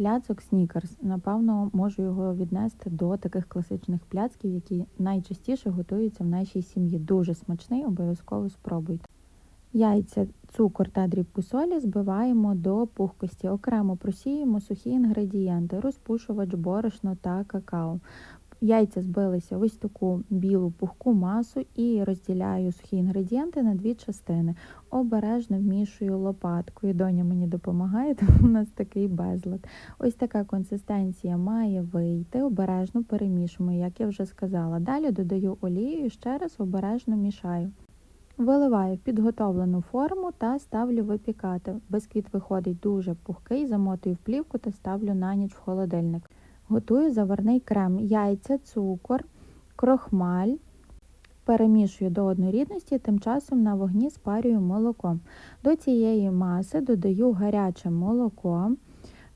Пляцок Снікерс. Напевно, можу його віднести до таких класичних пляцків, які найчастіше готуються в нашій сім'ї. Дуже смачний, обов'язково спробуйте. Яйця, цукор та дрібку солі збиваємо до пухкості. Окремо просіємо сухі інгредієнти, розпушувач, борошно та какао. Яйця збилися в ось таку білу пухку масу і розділяю сухі інгредієнти на дві частини. Обережно вмішую лопаткою. Доня мені допомагає, тому у нас такий безлад. Ось така консистенція має вийти. Обережно перемішуємо, як я вже сказала. Далі додаю олію і ще раз обережно мішаю. Виливаю в підготовлену форму та ставлю випікати. Бисквіт виходить дуже пухкий, замотую в плівку та ставлю на ніч в холодильник. Готую заварний крем, яйця, цукор, крохмаль. Перемішую до однорідності, тим часом на вогні спарюю молоко. До цієї маси додаю гаряче молоко.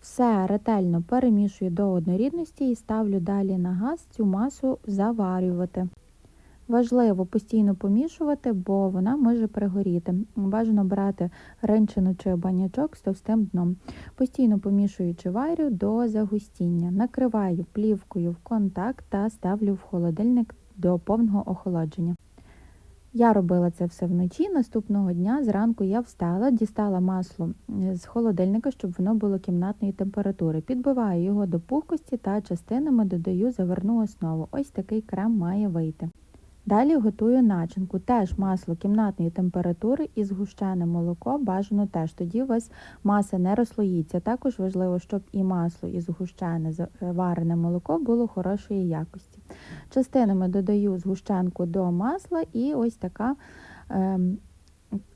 Все ретельно перемішую до однорідності і ставлю далі на газ цю масу заварювати. Важливо постійно помішувати, бо вона може пригоріти. Бажано брати ринчину чи банячок з товстим дном. Постійно помішуючи варю до загустіння. Накриваю плівкою в контакт та ставлю в холодильник до повного охолодження. Я робила це все вночі. Наступного дня зранку я встала, дістала масло з холодильника, щоб воно було кімнатної температури. Підбиваю його до пухкості та частинами додаю заварну основу. Ось такий крем має вийти. Далі готую начинку. Теж масло кімнатної температури і згущене молоко бажано теж. Тоді у вас маса не розслоїться. Також важливо, щоб і масло, і згущене варене молоко було хорошої якості. Частинами додаю згущенку до масла і ось така е,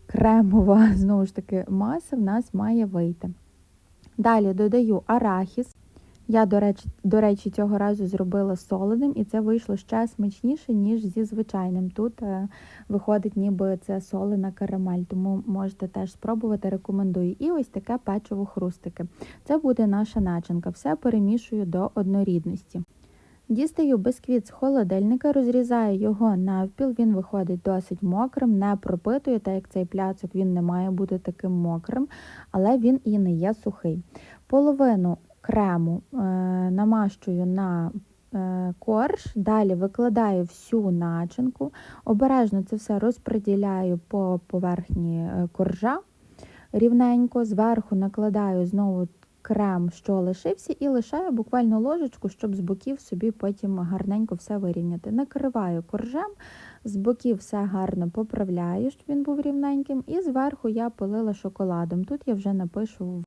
кремова знову ж таки маса в нас має вийти. Далі додаю арахіс. Я, до речі, до речі, цього разу зробила солоним, і це вийшло ще смачніше, ніж зі звичайним. Тут е, виходить, ніби це солена карамель, тому можете теж спробувати, рекомендую. І ось таке печиво хрустики. Це буде наша начинка. Все перемішую до однорідності. Дістаю бисквіт з холодильника, розрізаю його навпіл, він виходить досить мокрим, не пропитую, так як цей пляцок він не має бути таким мокрим, але він і не є сухий. Половину крему е, намащую на е, корж, далі викладаю всю начинку, обережно це все розподіляю по поверхні е, коржа рівненько, зверху накладаю знову крем, що лишився, і лишаю буквально ложечку, щоб з боків собі потім гарненько все вирівняти. Накриваю коржем, з боків все гарно поправляю, щоб він був рівненьким, і зверху я полила шоколадом. Тут я вже напишу